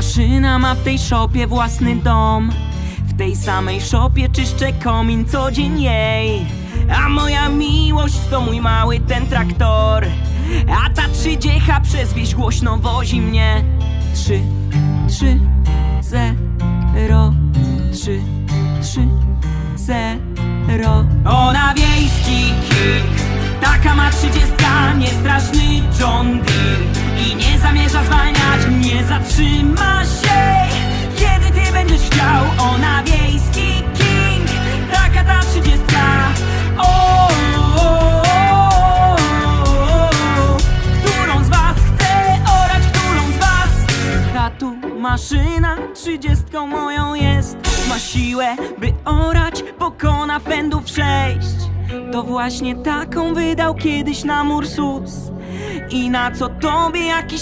maszyna ma w tej szopie własny dom. W tej samej szopie czyszczę komin co dzień jej. A moja miłość to mój mały ten traktor. A ta trzydziecha przez wieś głośno wozi mnie. Trzy, trzy, zero, trzy, trzy, zero. Ona wiejski tu maszyna trzydziestką moją jest. Ma siłę, by orać, pokona fendów sześć. To właśnie taką wydał kiedyś na Ursus. I na co tobie jakiś